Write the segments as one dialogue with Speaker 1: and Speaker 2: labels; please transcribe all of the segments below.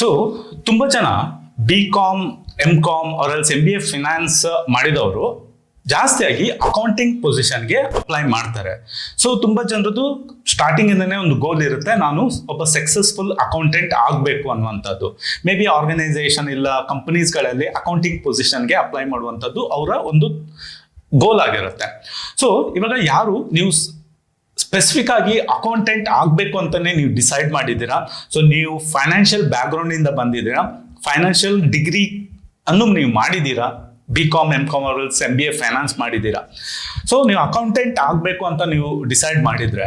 Speaker 1: So ತುಂಬ ಜನ B com M com ಅವರಲ್ಲಿ ಎಂ ಬಿ ಎ ಫಿನಾನ್ಸ್ ಮಾಡಿದವರು ಜಾಸ್ತಿಯಾಗಿ ಅಕೌಂಟಿಂಗ್ ಪೊಸಿಷನ್ಗೆ ಅಪ್ಲೈ ಮಾಡ್ತಾರೆ. ಸೊ ತುಂಬ ಜನರದು ಸ್ಟಾರ್ಟಿಂಗ್ ಇಂದನೇ ಒಂದು ಗೋಲ್ ಇರುತ್ತೆ. ನಾನು ಒಬ್ಬ ಸಕ್ಸಸ್ಫುಲ್ ಅಕೌಂಟೆಂಟ್ ಆಗಬೇಕು ಅನ್ನುವಂಥದ್ದು. ಮೇ ಬಿ ಆರ್ಗನೈಸೇಷನ್ ಇಲ್ಲ ಕಂಪನೀಸ್ಗಳಲ್ಲಿ ಅಕೌಂಟಿಂಗ್ ಪೊಸಿಷನ್ಗೆ ಅಪ್ಲೈ ಮಾಡುವಂಥದ್ದು ಅವರ ಒಂದು ಗೋಲ್ ಆಗಿರುತ್ತೆ. ಸೊ ಇವಾಗ ಯಾರು ನೀವು ಸ್ಪೆಸಿಫಿಕ್ ಆಗಿ ಅಕೌಂಟೆಂಟ್ ಆಗಬೇಕು ಅಂತಾನೆ ನೀವು ಡಿಸೈಡ್ ಮಾಡಿದ್ದೀರಾ? ಸೊ ನೀವು ಫೈನಾನ್ಷಿಯಲ್ ಬ್ಯಾಕ್ಗ್ರೌಂಡಿಂದ ಬಂದಿದ್ದೀರಾ? ಫೈನಾನ್ಷಿಯಲ್ ಡಿಗ್ರಿ ಅನ್ನು ನೀವು ಮಾಡಿದ್ದೀರಾ? ಬಿ ಕಾಮ್ ಎಂ ಕಾಮ್ ಅವರ್ಸ್ ಎಂ ಬಿ ಎ ಫೈನಾನ್ಸ್ ಮಾಡಿದ್ದೀರಾ? ಸೊ ನೀವು ಅಕೌಂಟೆಂಟ್ ಆಗಬೇಕು ಅಂತ ನೀವು ಡಿಸೈಡ್ ಮಾಡಿದರೆ.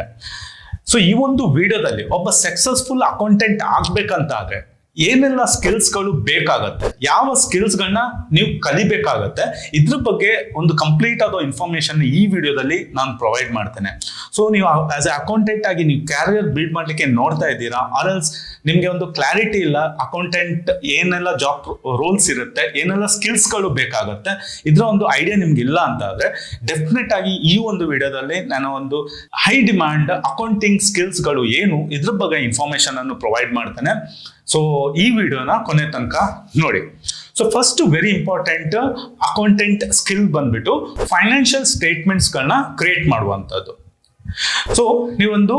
Speaker 1: ಸೊ ಈ ಒಂದು ವಿಡಿಯೋದಲ್ಲಿ ಒಬ್ಬ ಸಕ್ಸಸ್ಫುಲ್ ಅಕೌಂಟೆಂಟ್ ಆಗಬೇಕಂತಾದರೆ ಆದ್ರೆ ಏನೆಲ್ಲ ಸ್ಕಿಲ್ಸ್ಗಳು ಬೇಕಾಗತ್ತೆ? ಯಾವ ಸ್ಕಿಲ್ಸ್ಗಳನ್ನ ನೀವು ಕಲಿಬೇಕಾಗತ್ತೆ? ಇದ್ರ ಬಗ್ಗೆ ಒಂದು ಕಂಪ್ಲೀಟ್ ಆದ ಇನ್ಫಾರ್ಮೇಶನ್ ಈ ವಿಡಿಯೋದಲ್ಲಿ ನಾನು ಪ್ರೊವೈಡ್ ಮಾಡ್ತೇನೆ. ಸೊ ನೀವು ಆಸ್ ಎ ಅಕೌಂಟೆಂಟ್ ಆಗಿ ನೀವು ಕ್ಯಾರಿಯರ್ ಬಿಲ್ಡ್ ಮಾಡ್ಲಿಕ್ಕೆ ನೋಡ್ತಾ ಇದ್ದೀರಾ ಆರ್ಎಲ್ಸ್ ನಿಮಗೆ ಒಂದು ಕ್ಲಾರಿಟಿ ಇಲ್ಲ ಅಕೌಂಟೆಂಟ್ ಏನೆಲ್ಲ ಜಾಬ್ ರೋಲ್ಸ್ ಇರುತ್ತೆ, ಏನೆಲ್ಲ ಸ್ಕಿಲ್ಸ್ಗಳು ಬೇಕಾಗುತ್ತೆ, ಇದರ ಒಂದು ಐಡಿಯಾ ನಿಮ್ಗೆ ಇಲ್ಲ ಅಂತ ಆದ್ರೆ ಡೆಫಿನೆಟ್ ಆಗಿ ಈ ಒಂದು ವಿಡಿಯೋದಲ್ಲಿ ನಾನು ಒಂದು ಹೈ ಡಿಮ್ಯಾಂಡ್ ಅಕೌಂಟಿಂಗ್ ಸ್ಕಿಲ್ಸ್ಗಳು ಏನು, ಇದ್ರ ಬಗ್ಗೆ ಇನ್ಫಾರ್ಮೇಶನ್ ಅನ್ನು ಪ್ರೊವೈಡ್ ಮಾಡ್ತೇನೆ. ಸೊ ಈ ವಿಡಿಯೋನ ಕೊನೆ ತನಕ ನೋಡಿ. So first very important accountant skill ಬಂದ್ಬಿಟ್ಟು ಫೈನಾನ್ಷಿಯಲ್ ಸ್ಟೇಟ್ಮೆಂಟ್ಸ್ಗಳನ್ನ ಕ್ರಿಯೇಟ್ ಮಾಡುವಂಥದ್ದು. ಸೊ ನೀವೊಂದು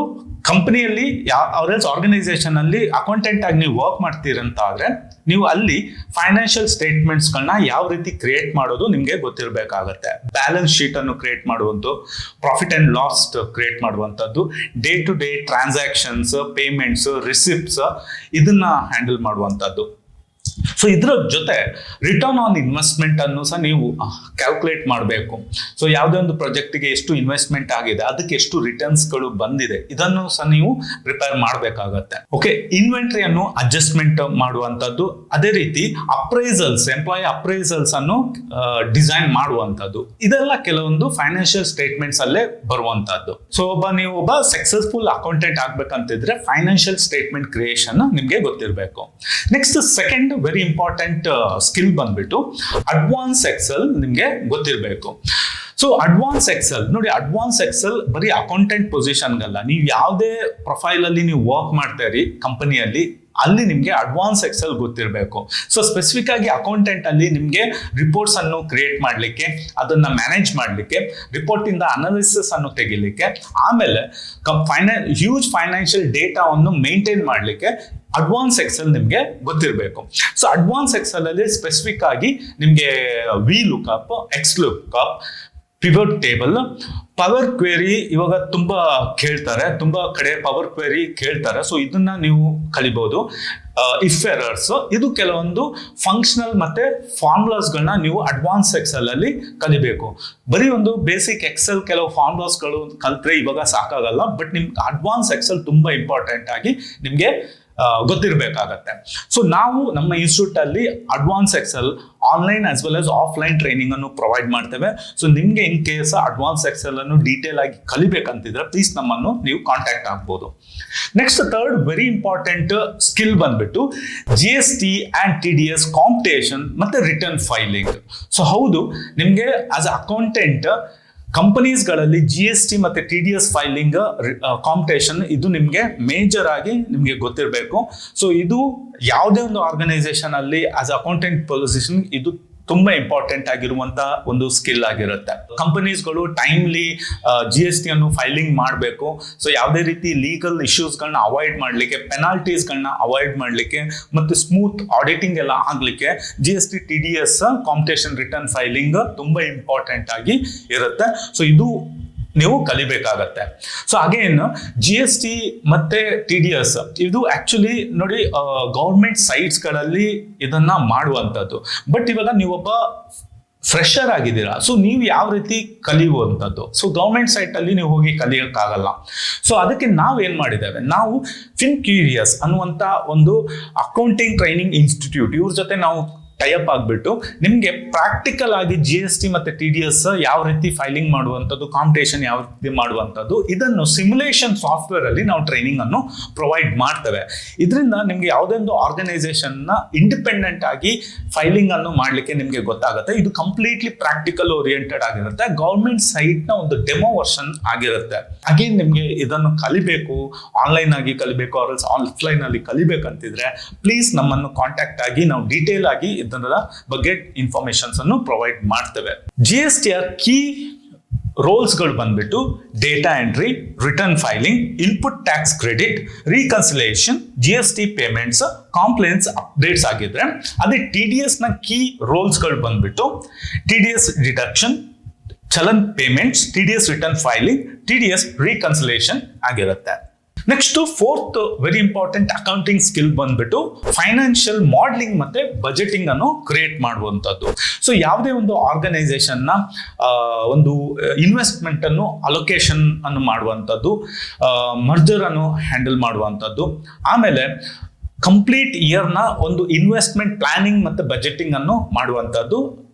Speaker 1: ಕಂಪನಿಯಲ್ಲಿ ಯಾವ ಆರ್ಗನೈಸೇಷನ್ ಅಲ್ಲಿ ಅಕೌಂಟೆಂಟ್ ಆಗಿ ನೀವು ವರ್ಕ್ ಮಾಡ್ತೀರಂತ ಆದ್ರೆ ನೀವು ಅಲ್ಲಿ ಫೈನಾನ್ಷಿಯಲ್ ಸ್ಟೇಟ್ಮೆಂಟ್ಸ್ಗಳನ್ನ ಯಾವ ರೀತಿ ಕ್ರಿಯೇಟ್ ಮಾಡೋದು ನಿಮಗೆ ಗೊತ್ತಿರಬೇಕಾಗತ್ತೆ. ಬ್ಯಾಲೆನ್ಸ್ ಶೀಟ್ ಅನ್ನು ಕ್ರಿಯೇಟ್ ಮಾಡುವಂಥದ್ದು ಪ್ರಾಫಿಟ್ ಅಂಡ್ ಲಾಸ್ ಕ್ರಿಯೇಟ್ ಮಾಡುವಂಥದ್ದು day to day transactions payments receipts ಇದನ್ನ ಹ್ಯಾಂಡಲ್ ಮಾಡುವಂಥದ್ದು. ಸೊ ಇದರ ಜೊತೆ ರಿಟರ್ನ್ ಆನ್ ಇನ್ವೆಸ್ಟ್ಮೆಂಟ್ ಅನ್ನು ಸಹ ನೀವು ಕ್ಯಾಲ್ಕುಲೇಟ್ ಮಾಡಬೇಕು. ಸೊ ಯಾವುದೇ ಒಂದು ಪ್ರಾಜೆಕ್ಟ್ಗೆ ಎಷ್ಟು ಇನ್ವೆಸ್ಟ್ಮೆಂಟ್ ಆಗಿದೆ, ಅದಕ್ಕೆ ಎಷ್ಟು ರಿಟರ್ನ್ಸ್ಗಳು ಬಂದಿದೆ, ಇದನ್ನು ಸಹ ನೀವು ಪ್ರಿಪೇರ್ ಮಾಡಬೇಕಾಗತ್ತೆ. ಓಕೆ ಇನ್ವೆಂಟ್ರಿಯನ್ನು ಅಡ್ಜಸ್ಟ್ಮೆಂಟ್ ಮಾಡುವಂಥದ್ದು, ಅದೇ ರೀತಿ ಅಪ್ರೈಸಲ್ಸ್ ಎಂಪ್ಲಾಯಿ ಅಪ್ರೈಸಲ್ಸ್ ಅನ್ನು ಡಿಸೈನ್ ಮಾಡುವಂಥದ್ದು. ಇದೆಲ್ಲ ಕೆಲವೊಂದು ಫೈನಾನ್ಷಿಯಲ್ ಸ್ಟೇಟ್ಮೆಂಟ್ಸ್ ಅಲ್ಲೇ ಬರುವಂತದ್ದು ಸೊ ಒಬ್ಬ ನೀವು ಒಬ್ಬ ಸಕ್ಸಸ್ಫುಲ್ ಅಕೌಂಟೆಂಟ್ ಆಗ್ಬೇಕಂತಿದ್ರೆ ಫೈನಾನ್ಷಿಯಲ್ ಸ್ಟೇಟ್ಮೆಂಟ್ ಕ್ರಿಯೇಷನ್ ನಿಮಗೆ ಗೊತ್ತಿರಬೇಕು. Next second very important skill ಬಂದ್ಬಿಟ್ಟು ಅಡ್ವಾನ್ಸ್ ಎಕ್ಸೆಲ್ ನಿಮಗೆ ಗೊತ್ತಿರಬೇಕು. ಸೊ ಅಡ್ವಾನ್ಸ್ ಎಕ್ಸೆಲ್ ನೋಡಿ ಅಡ್ವಾನ್ಸ್ ಎಕ್ಸೆಲ್ ಬರೀ ಅಕೌಂಟೆಂಟ್ ಪೊಸಿಷನ್ಗಲ್ಲ ನೀವು ಯಾವುದೇ ಪ್ರೊಫೈಲ್ ಅಲ್ಲಿ ನೀವು ವರ್ಕ್ ಮಾಡ್ತಾ ಇರಿ ಕಂಪನಿಯಲ್ಲಿ ಅಲ್ಲಿ ನಿಮಗೆ ಅಡ್ವಾನ್ಸ್ ಎಕ್ಸೆಲ್ ಗೊತ್ತಿರಬೇಕು. ಸೊ ಸ್ಪೆಸಿಫಿಕ್ ಆಗಿ ಅಕೌಂಟೆಂಟ್ ಅಲ್ಲಿ ನಿಮಗೆ ರಿಪೋರ್ಟ್ಸ್ ಅನ್ನು ಕ್ರಿಯೇಟ್ ಮಾಡಲಿಕ್ಕೆ, ಅದನ್ನ ಮ್ಯಾನೇಜ್ ಮಾಡಲಿಕ್ಕೆ ರಿಪೋರ್ಟ್ ಇಂದ ಅನಾಲಿಸಿಸ್ ಅನ್ನು ತೆಗಿಲಿಕ್ಕೆ, ಆಮೇಲೆ ಹ್ಯೂಜ್ ಫೈನಾನ್ಷಿಯಲ್ ಡೇಟಾವನ್ನು ಮೇಂಟೈನ್ ಮಾಡಲಿಕ್ಕೆ ಅಡ್ವಾನ್ಸ್ ಎಕ್ಸೆಲ್ ನಿಮಗೆ ಗೊತ್ತಿರಬೇಕು. ಸೊ ಅಡ್ವಾನ್ಸ್ ಎಕ್ಸೆಲ್ ಅಲ್ಲಿ ಸ್ಪೆಸಿಫಿಕ್ ಆಗಿ ನಿಮಗೆ V lookup X lookup pivot table power query ಇವಾಗ ತುಂಬಾ ಕೇಳ್ತಾರೆ, ತುಂಬಾ ಕಡೆ ಪವರ್ ಕ್ವೇರಿ ಕೇಳ್ತಾರೆ. ಸೊ ಇದನ್ನ ನೀವು ಕಲಿಬಹುದು ಇಫ್ ಎರರ್ಸ್ ಇದು ಕೆಲವೊಂದು ಫಂಕ್ಷನಲ್ ಮತ್ತೆ ಫಾರ್ಮುಲಾಸ್ಗಳನ್ನ ನೀವು ಅಡ್ವಾನ್ಸ್ ಎಕ್ಸೆಲ್ ಅಲ್ಲಿ ಕಲಿಬೇಕು. ಬರೀ ಒಂದು ಬೇಸಿಕ್ ಎಕ್ಸೆಲ್ ಕೆಲವು ಫಾರ್ಮುಲಾಸ್ಗಳು ಕಲ್ತ್ರೆ ಇವಾಗ ಸಾಕಾಗಲ್ಲ ಬಟ್ ನಿಮ್ಗೆ ಅಡ್ವಾನ್ಸ್ ಎಕ್ಸೆಲ್ ತುಂಬಾ ಇಂಪಾರ್ಟೆಂಟ್ ಆಗಿ ನಿಮಗೆ ಗೊತ್ತಿರಬೇಕಾಗತ್ತೆ. ಸೊ ನಾವು ನಮ್ಮ ಇನ್ಸ್ಟಿಟ್ಯೂಟ್ ಅಲ್ಲಿ advance excel online as well as offline training ಅನ್ನು ಪ್ರೊವೈಡ್ ಮಾಡ್ತೇವೆ. ಸೊ ನಿಮಗೆ ಇನ್ ಕೇಸ್ ಅಡ್ವಾನ್ಸ್ ಎಕ್ಸೆಲ್ ಅನ್ನು ಡೀಟೇಲ್ ಆಗಿ ಕಲಿಬೇಕಂತಿದ್ರೆ ಪ್ಲೀಸ್ ನಮ್ಮನ್ನು ನೀವು ಕಾಂಟ್ಯಾಕ್ಟ್ ಆಗ್ಬೋದು. Next third very important skill ಬಂದ್ಬಿಟ್ಟು G S T and T D S competition ಮತ್ತೆ ರಿಟರ್ನ್ ಫೈಲಿಂಗ್ ಸೊ ಹೌದು, ನಿಮಗೆ ಆಸ್ ಅಕೌಂಟೆಂಟ್ ಕಂಪನೀಸ್ಗಳಲ್ಲಿ ಜಿ ಎಸ್ ಟಿ ಮತ್ತೆ T D S filing competition ಇದು ನಿಮಗೆ ಮೇಜರ್ ಆಗಿ ನಿಮಗೆ ಗೊತ್ತಿರಬೇಕು. ಸೊ ಇದು ಯಾವುದೇ ಒಂದು ಆರ್ಗನೈಸೇಷನ್ ಅಲ್ಲಿ ಆಸ್ ಅಕೌಂಟೆಂಟ್ ಪೊಸಿಷನ್ ಇದು ತುಂಬಾ ಇಂಪಾರ್ಟೆಂಟ್ ಆಗಿರುವಂತ ಒಂದು ಸ್ಕಿಲ್ ಆಗಿರುತ್ತೆ. ಕಂಪನೀಸ್ಗಳು ಟೈಮ್ಲಿ ಜಿ ಎಸ್ ಟಿ ಅನ್ನು ಫೈಲಿಂಗ್ ಮಾಡಬೇಕು. ಸೊ ಯಾವುದೇ ರೀತಿ ಲೀಗಲ್ ಇಶ್ಯೂಸ್ಗಳನ್ನ ಅವಾಯ್ಡ್ ಮಾಡಲಿಕ್ಕೆ ಪೆನಾಲ್ಟೀಸ್ಗಳನ್ನ ಅವಾಯ್ಡ್ ಮಾಡಲಿಕ್ಕೆ, ಮತ್ತು ಸ್ಮೂತ್ ಆಡಿಟಿಂಗ್ ಎಲ್ಲ ಆಗಲಿಕ್ಕೆ G S T T D S competition return filing ತುಂಬಾ ಇಂಪಾರ್ಟೆಂಟ್ ಆಗಿ ಇರುತ್ತೆ. ಸೊ ಇದು ನೀವು ಕಲಿಬೇಕಾಗತ್ತೆ. So again G S T ಮತ್ತೆ ಟಿ ಡಿ ಎಸ್ ಇದು ಆಕ್ಚುಲಿ ನೋಡಿ ಗೌರ್ಮೆಂಟ್ ಸೈಟ್ಸ್ಗಳಲ್ಲಿ ಇದನ್ನ ಮಾಡುವಂಥದ್ದು. ಬಟ್ ಇವಾಗ ನೀವೊಬ್ಬ ಫ್ರೆಶರ್ ಆಗಿದ್ದೀರಾ ಸೊ ನೀವು ಯಾವ ರೀತಿ ಕಲಿಯುವಂಥದ್ದು? ಸೊ ಗೌರ್ಮೆಂಟ್ ಸೈಟ್ ಅಲ್ಲಿ ನೀವು ಹೋಗಿ ಕಲಿಯೋಕ್ಕಾಗಲ್ಲ. ಸೊ ಅದಕ್ಕೆ ನಾವು ಏನು ಮಾಡಿದ್ದೇವೆ? ನಾವು ಫಿನ್ ಕ್ಯೂರಿಯಸ್ ಅನ್ನುವಂಥ ಒಂದು ಅಕೌಂಟಿಂಗ್ ಟ್ರೈನಿಂಗ್ ಇನ್ಸ್ಟಿಟ್ಯೂಟ್ ಇವ್ರ ಜೊತೆ ನಾವು ಟೈಅಪ್ ಆಗಿಬಿಟ್ಟು ನಿಮಗೆ ಪ್ರಾಕ್ಟಿಕಲ್ ಆಗಿ ಜಿ ಎಸ್ ಟಿ ಮತ್ತು ಟಿ ಡಿ ಎಸ್ ಯಾವ ರೀತಿ ಫೈಲಿಂಗ್ ಮಾಡುವಂಥದ್ದು ಕಾಂಪಿಟೇಷನ್ ಯಾವ ರೀತಿ ಮಾಡುವಂಥದ್ದು, ಇದನ್ನು ಸಿಮ್ಯುಲೇಷನ್ ಸಾಫ್ಟ್ವೇರ್ ಅಲ್ಲಿ ನಾವು ಟ್ರೈನಿಂಗ್ ಅನ್ನು ಪ್ರೊವೈಡ್ ಮಾಡ್ತೇವೆ. ಇದರಿಂದ ನಿಮಗೆ ಯಾವುದೇ ಒಂದು ಆರ್ಗನೈಸೇಷನ್ನ ಇಂಡಿಪೆಂಡೆಂಟ್ ಆಗಿ ಫೈಲಿಂಗ್ ಅನ್ನು ಮಾಡಲಿಕ್ಕೆ ನಿಮಗೆ ಗೊತ್ತಾಗುತ್ತೆ. ಇದು ಕಂಪ್ಲೀಟ್ಲಿ ಪ್ರಾಕ್ಟಿಕಲ್ ಓರಿಯೆಂಟೆಡ್ ಆಗಿರುತ್ತೆ. ಗೌರ್ಮೆಂಟ್ ಸೈಟ್ನ ಒಂದು ಡೆಮೋ ವರ್ಷನ್ ಆಗಿರುತ್ತೆ. ಹಾಗೆ ನಿಮಗೆ ಇದನ್ನು ಕಲಿಬೇಕು ಆನ್ಲೈನ್ ಆಗಿ ಕಲಿಬೇಕು ಆಫ್ಲೈನ್ ಅಲ್ಲಿ ಕಲಿಬೇಕಂತಿದ್ರೆ ಪ್ಲೀಸ್ ನಮ್ಮನ್ನು ಕಾಂಟ್ಯಾಕ್ಟ್ ಆಗಿ, ನಾವು ಡೀಟೇಲ್ ಆಗಿ ಇದರ ಬಗ್ಗೆ ಇನ್ಫಾರ್ಮೇಶನ್ಸ್ ಅನ್ನು ಪ್ರೊವೈಡ್ ಮಾಡ್ತೇವೆ. G S T R key ರೋಲ್ಸ್ಗಳು ಬಂದ್ಬಿಟ್ಟು data entry return filing input tax credit reconciliation G S T payments compliance updates ಆಗಿದ್ರೆ ಅದೇ ಟಿ ಡಿ ಎಸ್ನ ಕೀ ರೋಲ್ಸ್ಗಳು ಬಂದ್ಬಿಟ್ಟು T D S deduction challan payments T D S return filing T D S reconciliation ಆಗಿರುತ್ತೆ. Next fourth very important accounting skill ಬಂದ್ಬಿಟ್ಟು financial modelling ಮತ್ತೆ budgeting ಅನ್ನು create ಮಾಡುವಂಥದ್ದು. ಸೊ ಯಾವುದೇ ಒಂದು ಆರ್ಗನೈಸೇಷನ್ನ ಒಂದು ಇನ್ವೆಸ್ಟ್ಮೆಂಟ್ ಅನ್ನು ಅಲೊಕೇಶನ್ ಅನ್ನು ಮಾಡುವಂಥದ್ದು ಮರ್ಜರ್ ಅನ್ನು ಹ್ಯಾಂಡಲ್ ಮಾಡುವಂಥದ್ದು. ಆಮೇಲೆ ಕಂಪ್ಲೀಟ್ ಇಯರ್ನ ಒಂದು ಇನ್ವೆಸ್ಟ್ಮೆಂಟ್ ಪ್ಲಾನಿಂಗ್ ಮತ್ತು ಬಜೆಟಿಂಗ್ ಅನ್ನು ಮಾಡುವಂಥದ್ದು.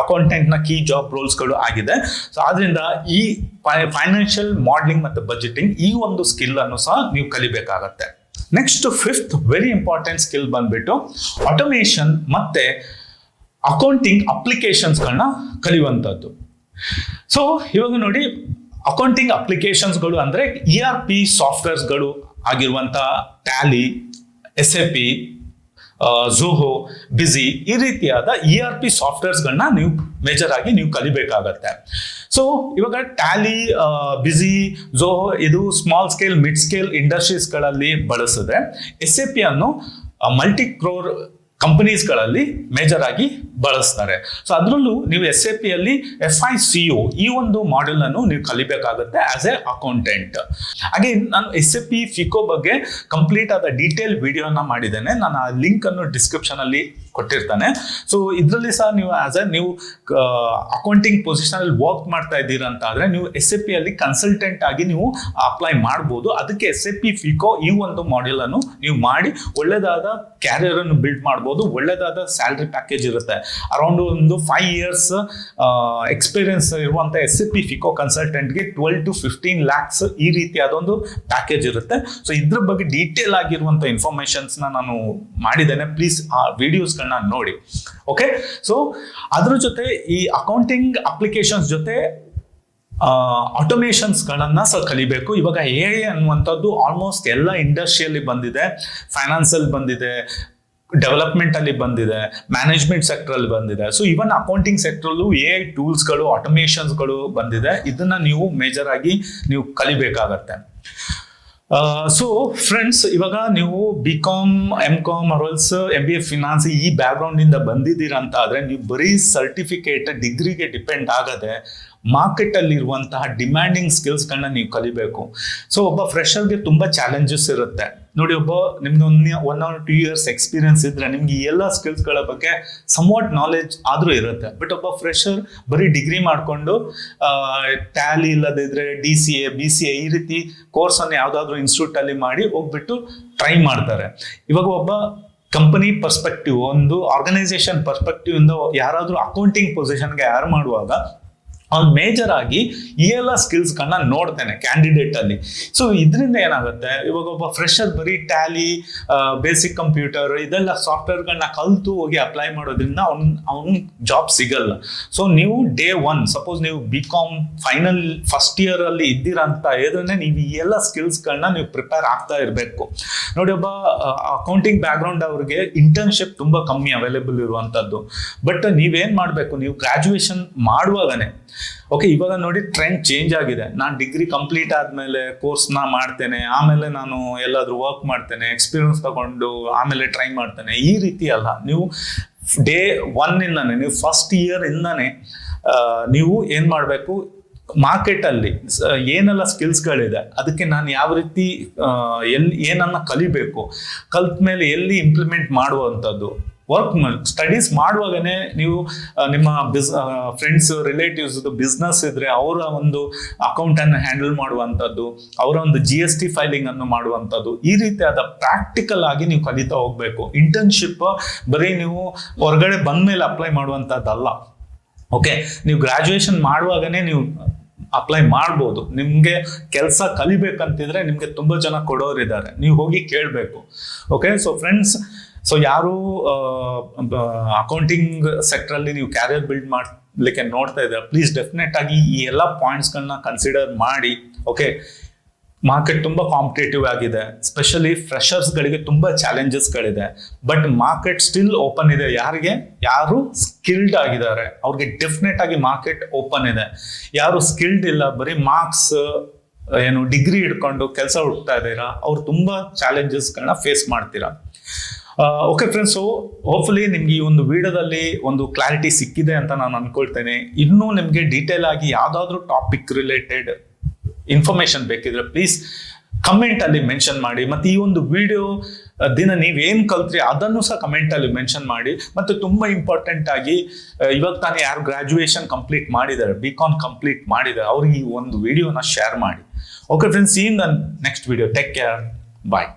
Speaker 1: ಅಕೌಂಟೆಂಟ್ನ ಕೀ ಜಾಬ್ ರೋಲ್ಸ್ಗಳು ಆಗಿದೆ. ಸೊ ಆದ್ರಿಂದ ಈ ಫೈನಾನ್ಷಿಯಲ್ ಮಾಡಲಿಂಗ್ ಮತ್ತು ಬಜೆಟಿಂಗ್ ಈ ಒಂದು ಸ್ಕಿಲ್ ಅನ್ನು ಸಹ ನೀವು ಕಲಿಬೇಕಾಗತ್ತೆ. Next fifth very important skill ಬಂದ್ಬಿಟ್ಟು ಆಟೋಮೇಷನ್ ಮತ್ತೆ ಅಕೌಂಟಿಂಗ್ ಅಪ್ಲಿಕೇಶನ್ಸ್ಗಳನ್ನ ಕಲಿಯುವಂಥದ್ದು. ಸೊ ಇವಾಗ ನೋಡಿ ಅಕೌಂಟಿಂಗ್ ಅಪ್ಲಿಕೇಶನ್ಸ್ಗಳು ಅಂದರೆ ಇ ಆರ್ ಪಿ ಸಾಫ್ಟ್ವೇರ್ಸ್ಗಳು ಆಗಿರುವಂಥ Tally S A P Zoho B C ರೀತಿಯಾದ ಇ ಆರ್ ಪಿ ಸಾಫ್ಟ್ವೇರ್ಸ್ಗಳನ್ನ ನೀವು ಮೇಜರ್ ಆಗಿ ನೀವು ಕಲಿಬೇಕಾಗತ್ತೆ. ಸೊ ಇವಾಗ Tally B C Zoho small scale mid scale ಇಂಡಸ್ಟ್ರೀಸ್ಗಳಲ್ಲಿ ಬಳಸಿದ್ರೆ ಎಸ್ ಎ ಪಿ ಅನ್ನು ಮಲ್ಟಿ ಕ್ರೋರ್ ಕಂಪನೀಸ್ಗಳಲ್ಲಿ ಮೇಜರ್ ಆಗಿ ಬಳಸ್ತಾರೆ. ಸೊ ಅದರಲ್ಲೂ ನೀವು ಎಸ್ ಎ ಪಿಯಲ್ಲಿ ಎಫ್ ಐ ಸಿ ಯು ಈ ಒಂದು ಮಾಡ್ಯೂಲ್ ಅನ್ನು ನೀವು ಕಲಿಬೇಕಾಗುತ್ತೆ ಆಸ್ ಎ ಅಕೌಂಟೆಂಟ್ ಹಾಗೆ ನಾನು ಎಸ್ ಎ ಪಿ ಫಿಕೋ ಬಗ್ಗೆ ಕಂಪ್ಲೀಟ್ ಆದ ಡೀಟೇಲ್ ವಿಡಿಯೋನ ಮಾಡಿದ್ದೇನೆ. ನಾನು ಆ ಲಿಂಕ್ ಅನ್ನು ಡಿಸ್ಕ್ರಿಪ್ಷನ್ ಅಲ್ಲಿ ಕೊಟ್ಟಿರ್ತಾನೆ. ಸೊ ಇದರಲ್ಲಿ ಸಹ ನೀವು ಆಸ್ ಎ ನೀವು ಅಕೌಂಟಿಂಗ್ ಪೊಸಿಷನ್ ಅಲ್ಲಿ ವರ್ಕ್ ಮಾಡ್ತಾ ಇದ್ದೀರಾ ಅಂತ ಆದ್ರೆ ನೀವು ಎಸ್ ಎ ಪಿ ಅಲ್ಲಿ ಕನ್ಸಲ್ಟೆಂಟ್ ಆಗಿ ನೀವು ಅಪ್ಲೈ ಮಾಡಬಹುದು ಅದಕ್ಕೆ ಎಸ್ ಎ ಪಿ ಫಿಕೋ ಈ ಒಂದು ಮಾಡ್ಯೂಲ್ ಅನ್ನು ನೀವು ಮಾಡಿ ಒಳ್ಳೆದಾದ ಕ್ಯಾರಿಯರ್ ಅನ್ನು ಬಿಲ್ಡ್ ಮಾಡಬಹುದು ಒಳ್ಳೆದಾದ ಸ್ಯಾಲ್ರಿ ಪ್ಯಾಕೇಜ್ ಇರುತ್ತೆ. ಅರೌಂಡ್ ಒಂದು ಫೈವ್ ಇಯರ್ಸ್ ಎಕ್ಸ್ಪೀರಿಯನ್ಸ್ ಇರುವಂಥ ಎಸ್ ಸಿ ಪಿ ಫಿಕೋ ಕನ್ಸಲ್ಟೆಂಟ್ಗೆ ಟ್ವೆಲ್ ಟು ಫಿಫ್ಟೀನ್ ಲ್ಯಾಕ್ಸ್ ಈ ರೀತಿಯಾದ ಒಂದು ಪ್ಯಾಕೇಜ್ ಇರುತ್ತೆ. ಸೊ ಇದ್ರ ಬಗ್ಗೆ ಡೀಟೇಲ್ ಆಗಿರುವಂಥ ಇನ್ಫಾರ್ಮೇಶನ್ಸ್ನ ನಾನು ಮಾಡಿದ್ದೇನೆ. ಪ್ಲೀಸ್ ಆ ವಿಡಿಯೋಸ್ಗಳನ್ನ ನೋಡಿ. ಓಕೆ ಸೊ ಅದ್ರ ಜೊತೆ ಈ ಅಕೌಂಟಿಂಗ್ ಅಪ್ಲಿಕೇಶನ್ಸ್ ಜೊತೆ ಆಟೋಮೇಷನ್ಸ್ಗಳನ್ನು ಸಹ ಕಲಿಬೇಕು. ಇವಾಗ ಎ ಐ ಅನ್ನುವಂಥದ್ದು ಆಲ್ಮೋಸ್ಟ್ ಎಲ್ಲ ಇಂಡಸ್ಟ್ರಿಯಲ್ಲಿ ಬಂದಿದೆ. ಫೈನಾನ್ಸಲ್ಲಿ ಬಂದಿದೆ. ಡೆವಲಪ್ಮೆಂಟ್ ಅಲ್ಲಿ ಬಂದಿದೆ ಮ್ಯಾನೇಜ್ಮೆಂಟ್ ಸೆಕ್ಟರ್ ಅಲ್ಲಿ ಬಂದಿದೆ. ಸೊ ಇವನ್ ಅಕೌಂಟಿಂಗ್ ಸೆಕ್ಟರ್ಲ್ಲೂ ಎ ಐ ಟೂಲ್ಸ್ಗಳು ಆಟೋಮೇಷನ್ಸ್ಗಳು ಬಂದಿದೆ. ಇದನ್ನ ನೀವು ಮೇಜರ್ ಆಗಿ ನೀವು ಕಲಿಬೇಕಾಗತ್ತೆ. ಸೊ ಫ್ರೆಂಡ್ಸ್ ಇವಾಗ ನೀವು ಬಿ ಕಾಮ್ ಎಂ ಕಾಮ್ ಅರ್ವಲ್ಸ್ ಎಂ ಬಿ ಎ ಫಿನಾನ್ಸ್ ಈ ಬ್ಯಾಕ್ಗ್ರೌಂಡ್ ಇಂದ ಬಂದಿದ್ದೀರಾ ಅಂತ ಆದ್ರೆ ನೀವು ಬರೀ ಸರ್ಟಿಫಿಕೇಟ್ ಡಿಗ್ರಿಗೆ ಡಿಪೆಂಡ್ ಆಗದೆ ಮಾರ್ಕೆಟ್ ಅಲ್ಲಿ ಇರುವಂತಹ ಡಿಮ್ಯಾಂಡಿಂಗ್ ಸ್ಕಿಲ್ಸ್ಗಳನ್ನ ನೀವು ಕಲಿಬೇಕು. ಸೊ ಒಬ್ಬ ಫ್ರೆಶರ್ಗೆ ತುಂಬಾ ಚಾಲೆಂಜಸ್ ಇರುತ್ತೆ. ನೋಡಿ, ಒಬ್ಬ ನಿಮ್ಗೆ ಒಂದು one or two years experience ಇದ್ರೆ ನಿಮ್ಗೆ ಎಲ್ಲ ಸ್ಕಿಲ್ಸ್ಗಳ ಬಗ್ಗೆ ಸಮ್ವಾಟ್ ನಾಲೆಜ್ ಆದರೂ ಇರುತ್ತೆ. ಬಟ್ ಒಬ್ಬ ಫ್ರೆಶರ್ ಬರೀ ಡಿಗ್ರಿ ಮಾಡಿಕೊಂಡು ಟ್ಯಾಲಿ ಇಲ್ಲದಿದ್ರೆ D C A B C A ಈ ರೀತಿ ಕೋರ್ಸನ್ನು ಯಾವುದಾದ್ರೂ ಇನ್ಸ್ಟಿಟ್ಯೂಟಲ್ಲಿ ಮಾಡಿ ಹೋಗ್ಬಿಟ್ಟು ಟ್ರೈ ಮಾಡ್ತಾರೆ. ಇವಾಗ ಒಬ್ಬ ಕಂಪನಿ ಪರ್ಸ್ಪೆಕ್ಟಿವ್ ಒಂದು ಆರ್ಗನೈಸೇಷನ್ ಪರ್ಸ್ಪೆಕ್ಟಿವ್ ಇಂದ ಯಾರಾದರೂ ಅಕೌಂಟಿಂಗ್ ಪೊಸಿಷನ್ಗೆ ಯಾರು ಮಾಡುವಾಗ ಅವ್ನು ಮೇಜರ್ ಆಗಿ ಈ ಎಲ್ಲ ಸ್ಕಿಲ್ಸ್ಗಳನ್ನ ನೋಡ್ತೇನೆ ಕ್ಯಾಂಡಿಡೇಟ್ ಅಲ್ಲಿ. ಸೊ ಇದರಿಂದ ಏನಾಗುತ್ತೆ? ಇವಾಗ ಒಬ್ಬ ಫ್ರೆಶರ್ ಬರೀ ಟ್ಯಾಲಿ ಬೇಸಿಕ್ ಕಂಪ್ಯೂಟರ್ ಇದೆಲ್ಲ ಸಾಫ್ಟ್ವೇರ್ಗಳನ್ನ ಕಲ್ತು ಹೋಗಿ ಅಪ್ಲೈ ಮಾಡೋದ್ರಿಂದ ಅವ್ನ್ ಅವ್ನ್ ಜಾಬ್ ಸಿಗಲ್ಲ. ಸೊ ನೀವು ಡೇ ಒನ್ ಸಪೋಸ್ ನೀವು B com final first year ಅಲ್ಲಿ ಇದ್ದೀರಾ ಅಂತ ಹೇಳಿದ್ರೆ ನೀವು ಈ ಎಲ್ಲ ಸ್ಕಿಲ್ಸ್ಗಳನ್ನ ನೀವು ಪ್ರಿಪೇರ್ ಆಗ್ತಾ ಇರಬೇಕು. ನೋಡಿ, ಒಬ್ಬ ಅಕೌಂಟಿಂಗ್ ಬ್ಯಾಕ್ಗ್ರೌಂಡ್ ಅವ್ರಿಗೆ ಇಂಟರ್ನ್ಶಿಪ್ ತುಂಬಾ ಕಮ್ಮಿ ಅವೈಲೇಬಲ್ ಇರುವಂತದ್ದು. ಬಟ್ ನೀವೇನ್ ಮಾಡಬೇಕು? ನೀವು ಗ್ರಾಜುಯೇಷನ್ ಮಾಡುವಾಗನೇ ಓಕೆ ಇವಾಗ ನೋಡಿ ಟ್ರೆಂಡ್ ಚೇಂಜ್ ಆಗಿದೆ. ನಾನು ಡಿಗ್ರಿ ಕಂಪ್ಲೀಟ್ ಆದಮೇಲೆ ಕೋರ್ಸ್ನ ಮಾಡ್ತೇನೆ, ಆಮೇಲೆ ನಾನು ಎಲ್ಲಾದ್ರೂ ವರ್ಕ್ ಮಾಡ್ತೇನೆ ಎಕ್ಸ್ಪೀರಿಯನ್ಸ್ ತಗೊಂಡು ಆಮೇಲೆ ಟ್ರೈ ಮಾಡ್ತೇನೆ. ಈ ರೀತಿ ಅಲ್ಲ. ನೀವು ಡೇ ಒನ್ ಇಂದಾನೆ, ನೀವು ಫಸ್ಟ್ ಇಯರ್ ಇಂದಾನೆ ನೀವು ಏನು ಮಾಡಬೇಕು? ಮಾರ್ಕೆಟ್ ಅಲ್ಲಿ, ಸ- ಏನೆಲ್ಲ ಸ್ಕಿಲ್ಸ್ಗಳಿದೆ ಅದಕ್ಕೆ ನಾನು ಯಾವ ರೀತಿ ಎಲ್ಲಿ ಏನನ್ನ ಕಲಿಬೇಕು ಕಲ್ತ ಮೇಲೆ ಎಲ್ಲಿ ಇಂಪ್ಲಿಮೆಂಟ್ ಮಾಡುವಂಥದ್ದು ವರ್ಕ್ ಸ್ಟಡೀಸ್ ಮಾಡುವಾಗನೇ ನೀವು ನಿಮ್ಮ ಬಿಸ್ ಫ್ರೆಂಡ್ಸ್ ರಿಲೇಟಿವ್ಸ್ ಬಿಸ್ನೆಸ್ ಇದ್ರೆ ಅವರ ಒಂದು ಅಕೌಂಟ್ ಅನ್ನು ಹ್ಯಾಂಡಲ್ ಮಾಡುವಂಥದ್ದು, ಅವರ ಒಂದು ಜಿ ಎಸ್ ಟಿ ಫೈಲಿಂಗ್ ಅನ್ನು ಮಾಡುವಂಥದ್ದು, ಈ ರೀತಿಯಾದ ಪ್ರಾಕ್ಟಿಕಲ್ ಆಗಿ ನೀವು ಕಲಿತಾ ಹೋಗ್ಬೇಕು. ಇಂಟರ್ನ್ಶಿಪ್ ಬರೀ ನೀವು ಹೊರಗಡೆ ಬಂದ್ಮೇಲೆ ಅಪ್ಲೈ ಮಾಡುವಂಥದ್ದಲ್ಲ. ಓಕೆ ನೀವು ಗ್ರಾಜುಯೇಷನ್ ಮಾಡುವಾಗನೇ ನೀವು ಅಪ್ಲೈ ಮಾಡ್ಬೋದು. ನಿಮಗೆ ಕೆಲಸ ಕಲಿಬೇಕಂತಿದ್ರೆ ನಿಮಗೆ ತುಂಬ ಜನ ಕೊಡೋರಿದ್ದಾರೆ. ನೀವು ಹೋಗಿ ಕೇಳಬೇಕು. ಓಕೆ ಸೊ ಫ್ರೆಂಡ್ಸ್ ಸೊ ಯಾರು ಅಕೌಂಟಿಂಗ್ ಸೆಕ್ಟ್ರಲ್ಲಿ ನೀವು ಕ್ಯಾರಿಯರ್ ಬಿಲ್ಡ್ ಮಾಡಲಿಕ್ಕೆ ನೋಡ್ತಾ ಇದ್ದಾರೆ ಪ್ಲೀಸ್ ಡೆಫಿನೆಟ್ ಆಗಿ ಈ ಎಲ್ಲ ಪಾಯಿಂಟ್ಸ್ಗಳನ್ನ ಕನ್ಸಿಡರ್ ಮಾಡಿ ಓಕೆ ಮಾರ್ಕೆಟ್ ತುಂಬ ಕಾಂಪಿಟೇಟಿವ್ ಆಗಿದೆ ಸ್ಪೆಷಲಿ ಫ್ರೆಷರ್ಸ್ಗಳಿಗೆ ತುಂಬ ಚಾಲೆಂಜಸ್ಗಳಿದೆ ಬಟ್ ಮಾರ್ಕೆಟ್ ಸ್ಟಿಲ್ ಓಪನ್ ಇದೆ. ಯಾರಿಗೆ? ಯಾರು ಸ್ಕಿಲ್ಡ್ ಆಗಿದ್ದಾರೆ. ಅವ್ರಿಗೆ ಡೆಫಿನೆಟ್ ಆಗಿ ಮಾರ್ಕೆಟ್ ಓಪನ್ ಇದೆ. ಯಾರು ಸ್ಕಿಲ್ಡ್ ಇಲ್ಲ, ಬರೀ ಮಾರ್ಕ್ಸ್ ಏನು ಡಿಗ್ರಿ ಹಿಡ್ಕೊಂಡು ಕೆಲಸ ಹುಡ್ತಾ ಇದ್ದೀರಾ, ಅವ್ರು ತುಂಬ ಚಾಲೆಂಜಸ್ಗಳನ್ನ ಫೇಸ್ ಮಾಡ್ತೀರಾ. ಓಕೆ ಫ್ರೆಂಡ್ಸು ಹೋಪ್ಫುಲಿ ನಿಮ್ಗೆ ಈ ಒಂದು ವಿಡಿಯೋದಲ್ಲಿ ಒಂದು ಕ್ಲಾರಿಟಿ ಸಿಕ್ಕಿದೆ ಅಂತ ನಾನು ಅನ್ಕೊಳ್ತೇನೆ. ಇನ್ನೂ ನಿಮಗೆ ಡೀಟೇಲ್ ಆಗಿ ಯಾವುದಾದ್ರೂ ಟಾಪಿಕ್ ರಿಲೇಟೆಡ್ ಇನ್ಫಾರ್ಮೇಶನ್ ಬೇಕಿದ್ರೆ ಪ್ಲೀಸ್ ಕಮೆಂಟ್ ಅಲ್ಲಿ ಮೆನ್ಷನ್ ಮಾಡಿ. ಮತ್ತೆ ಈ ಒಂದು ವಿಡಿಯೋ ದಿನ ನೀವೇನ್ ಕಲ್ತ್ರಿ ಅದನ್ನು ಸಹ ಕಮೆಂಟ್ ಅಲ್ಲಿ ಮೆನ್ಷನ್ ಮಾಡಿ. ಮತ್ತೆ ತುಂಬಾ ಇಂಪಾರ್ಟೆಂಟ್ ಆಗಿ ಇವಾಗ ತಾನೇ ಯಾರು ಗ್ರಾಜುಯೇಷನ್ ಕಂಪ್ಲೀಟ್ ಮಾಡಿದ್ದಾರೆ ಬಿ ಕಾಮ್ ಕಂಪ್ಲೀಟ್ ಮಾಡಿದ್ದಾರೆ, ಅವ್ರಿಗೆ ಈ ಒಂದು ವಿಡಿಯೋನ ಶೇರ್ ಮಾಡಿ. ಓಕೆ ಫ್ರೆಂಡ್ಸ್ ಈ next video take care bye